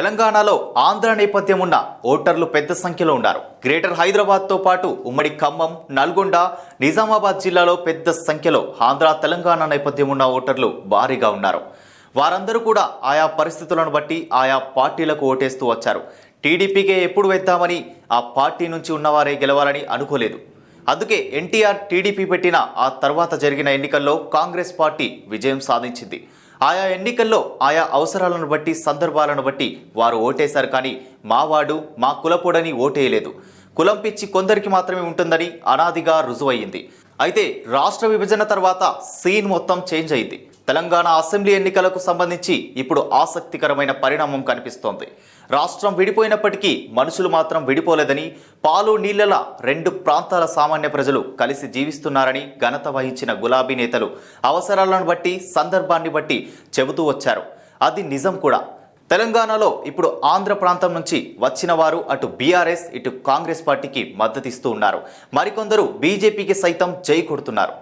తెలంగాణలో ఆంధ్ర నేపథ్యం ఉన్న ఓటర్లు పెద్ద సంఖ్యలో ఉన్నారు. గ్రేటర్ హైదరాబాద్తో పాటు ఉమ్మడి ఖమ్మం నల్గొండ నిజామాబాద్ జిల్లాలో పెద్ద సంఖ్యలో ఆంధ్ర తెలంగాణ నేపథ్యం ఉన్న ఓటర్లు భారీగా ఉన్నారు. వారందరూ కూడా ఆయా పరిస్థితులను బట్టి ఆయా పార్టీలకు ఓటేస్తూ వచ్చారు. టీడీపీకే ఎప్పుడు వేద్దామని ఆ పార్టీ నుంచి ఉన్నవారే గెలవాలని అనుకోలేదు. అందుకే ఎన్టీఆర్ టీడీపీ పెట్టిన ఆ తర్వాత జరిగిన ఎన్నికల్లో కాంగ్రెస్ పార్టీ విజయం సాధించింది. ఆయా ఎన్నికల్లో ఆయా అవసరాలను బట్టి సందర్భాలను బట్టి వారు ఓటేశారు కానీ మావాడు మా కులపోడని ఓటేయలేదు. కులం పిచ్చి కొందరికి మాత్రమే ఉంటుందని అనాదిగా రుజువయ్యింది. అయితే రాష్ట్ర విభజన తర్వాత సీన్ మొత్తం చేంజ్ అయింది తెలంగాణ అసెంబ్లీ ఎన్నికలకు సంబంధించి ఇప్పుడు ఆసక్తికరమైన పరిణామం కనిపిస్తోంది. రాష్ట్రం విడిపోయినప్పటికీ మనుషులు మాత్రం విడిపోలేదని పాలు నీళ్ళల రెండు ప్రాంతాల సామాన్య ప్రజలు కలిసి జీవిస్తున్నారని ఘనత వహించిన గులాబీ నేతలు అవసరాలను బట్టి సందర్భాన్ని బట్టి చెబుతూ వచ్చారు. అది నిజం కూడా. తెలంగాణలో ఇప్పుడు ఆంధ్ర ప్రాంతం నుంచి వచ్చిన వారు అటు బీఆర్ఎస్ ఇటు కాంగ్రెస్ పార్టీకి మద్దతిస్తూ ఉన్నారు. మరికొందరు బీజేపీకి సైతం జై కొడుతున్నారు.